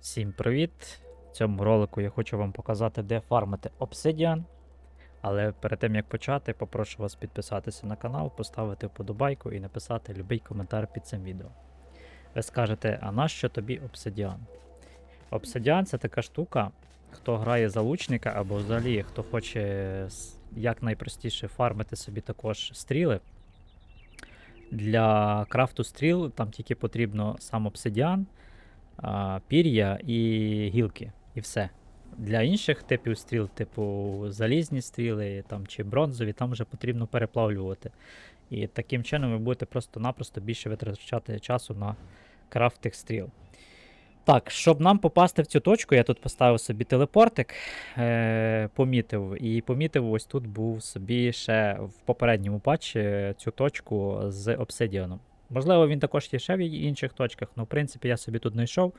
Всім привіт! В цьому ролику я хочу вам показати, де фармити обсидіан. Але перед тим як почати, попрошу вас підписатися на канал, поставити вподобайку і написати будь-який коментар під цим відео. Ви скажете, а нащо тобі обсидіан? Обсидіан це така штука, хто грає за лучника або взагалі хто хоче якнайпростіше фармити собі також стріли. Для крафту стріл там тільки потрібно сам обсидіан, пір'я і гілки, і все. Для інших типів стріл, типу залізні стріли там, чи бронзові, там вже потрібно переплавлювати. І таким чином ви будете просто-напросто більше витрачати часу на крафт тих стріл. Так, щоб нам попасти в цю точку, я тут поставив собі телепортик, е- помітив. І помітив, ось тут був собі ще в попередньому патчі цю точку з обсидіаном. Можливо, він також є ще в інших точках, але в принципі я собі тут знайшов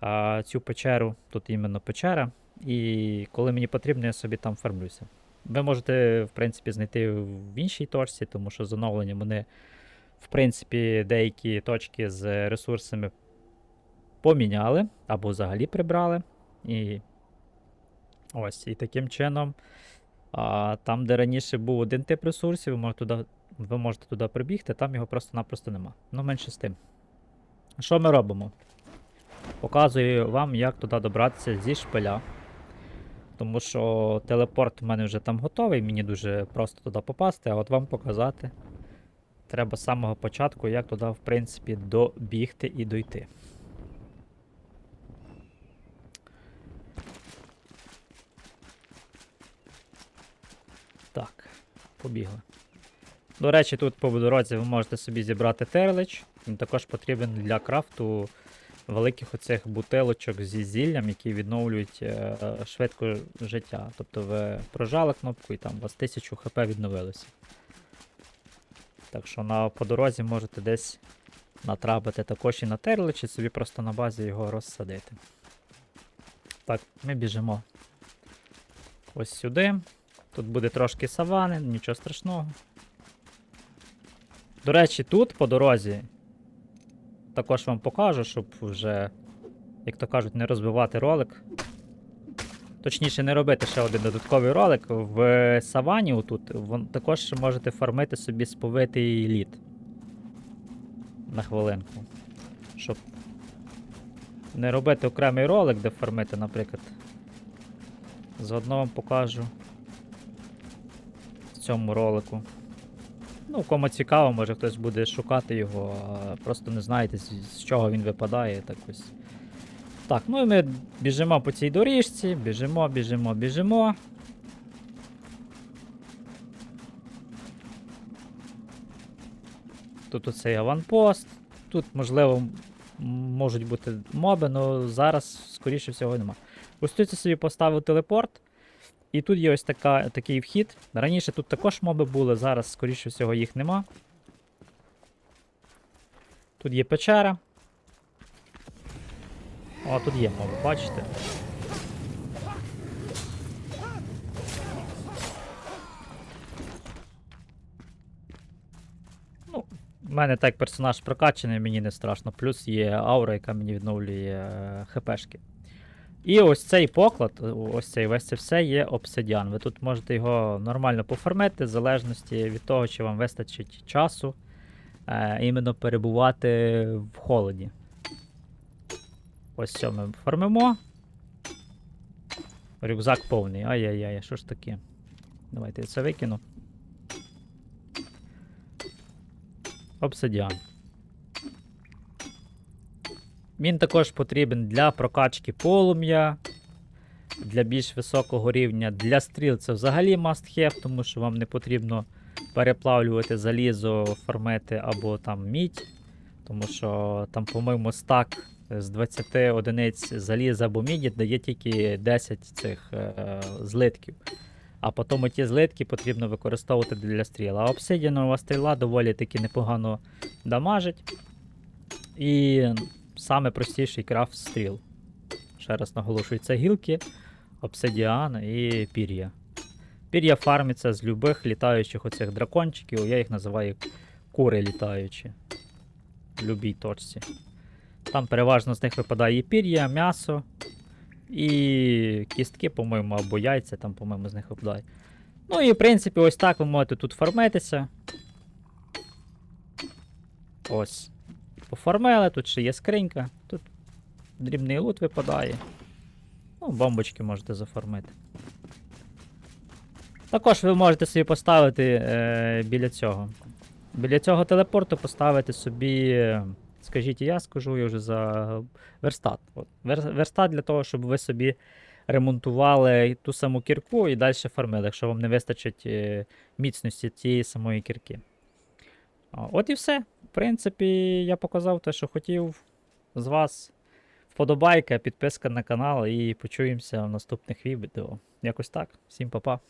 а, цю печеру, тут іменно печера. І коли мені потрібно, я собі там фармлюся. Ви можете, в принципі, знайти в іншій точці, тому що з оновленням вони, в принципі, деякі точки з ресурсами поміняли або взагалі прибрали. І ось, і таким чином, а, там, де раніше був один тип ресурсів, ви можете туди, ви можете туди прибігти, там його просто-напросто нема. Ну, менше з тим. Що ми робимо? Показую вам, як туди добратися зі шпиля. Тому що телепорт в мене вже там готовий, мені дуже просто туди попасти, а от вам показати треба з самого початку, як туди, в принципі, добігти і дойти. Так, побігли. До речі, тут по дорозі ви можете собі зібрати терлич. Він також потрібен для крафту великих оцих бутилочок зі зіллям, які відновлюють е, швидко життя. Тобто ви прожали кнопку і там у вас 1000 хп відновилося. Так що на, по дорозі можете десь натрапити також і на терлич, і собі просто на базі його розсадити. Так, ми біжимо ось сюди. Тут буде трошки савани, нічого страшного. До речі, тут по дорозі також вам покажу, щоб вже, як то кажуть, не розбивати ролик. Точніше, не робити ще один додатковий ролик. В савані отут також можете фармити собі сповитий лід. На хвилинку. Щоб не робити окремий ролик, де фармити, наприклад. Заодно вам покажу в цьому ролику. Ну, кому цікаво, може хтось буде шукати його, а просто не знаєте, з, чого він випадає. Так ось. Так, ну і ми біжимо по цій доріжці, біжимо, біжимо, біжимо. Тут оцей аванпост. Тут, можливо, можуть бути моби, але зараз, скоріше всього, нема. Ось тут я собі поставив телепорт. І тут є ось така, такий вхід. Раніше тут також моби були, зараз, скоріше всього, їх нема. Тут є печера. О, тут є моби, бачите? Ну, в мене так персонаж прокачаний, мені не страшно. Плюс є аура, яка мені відновлює е, хпшки. І ось цей поклад, ось цей весь це все є обсидіан. Ви тут можете його нормально пофармити, в залежності від того, чи вам вистачить часу е, іменно перебувати в холоді. Ось що ми фармимо. Рюкзак повний. Ай-яй-яй, що ж таке? Давайте я це викину. Обсидіан. Він також потрібен для прокачки полум'я, для більш високого рівня. Для стріл це взагалі must have, тому що вам не потрібно переплавлювати залізо, фармити або там мідь. Тому що там, по-моєму, стак з 20 одиниць заліза або міді дає тільки 10 цих е, злитків. А потім ті злитки потрібно використовувати для стріл. А обсидіанова стріла доволі таки непогано дамажить. І саме простіший крафт стріл. Ще раз наголошую, це гілки, обсидіан і пір'я. Пір'я фармиться з любих літаючих оцих дракончиків, я їх називаю кури літаючі. В любій точці. Там переважно з них випадає і пір'я, м'ясо, і кістки, по-моєму, або яйця, там, по-моєму, з них випадає. Ну і в принципі, ось так ви можете тут фармитися. Ось. Пофармили, тут ще є скринька, тут дрібний лут випадає. Ну, бомбочки можете зафармити. Також ви можете собі поставити е, біля цього. Біля цього телепорту поставити собі, скажіть, я скажу я вже за верстат. От. Вер, верстат для того, щоб ви собі ремонтували ту саму кірку і далі фармили, якщо вам не вистачить е, міцності тієї самої кірки. От і все. В принципі, я показав те, що хотів з вас. Вподобайка, підписка на канал і почуємося в наступних відео. Якось так. Всім па-па.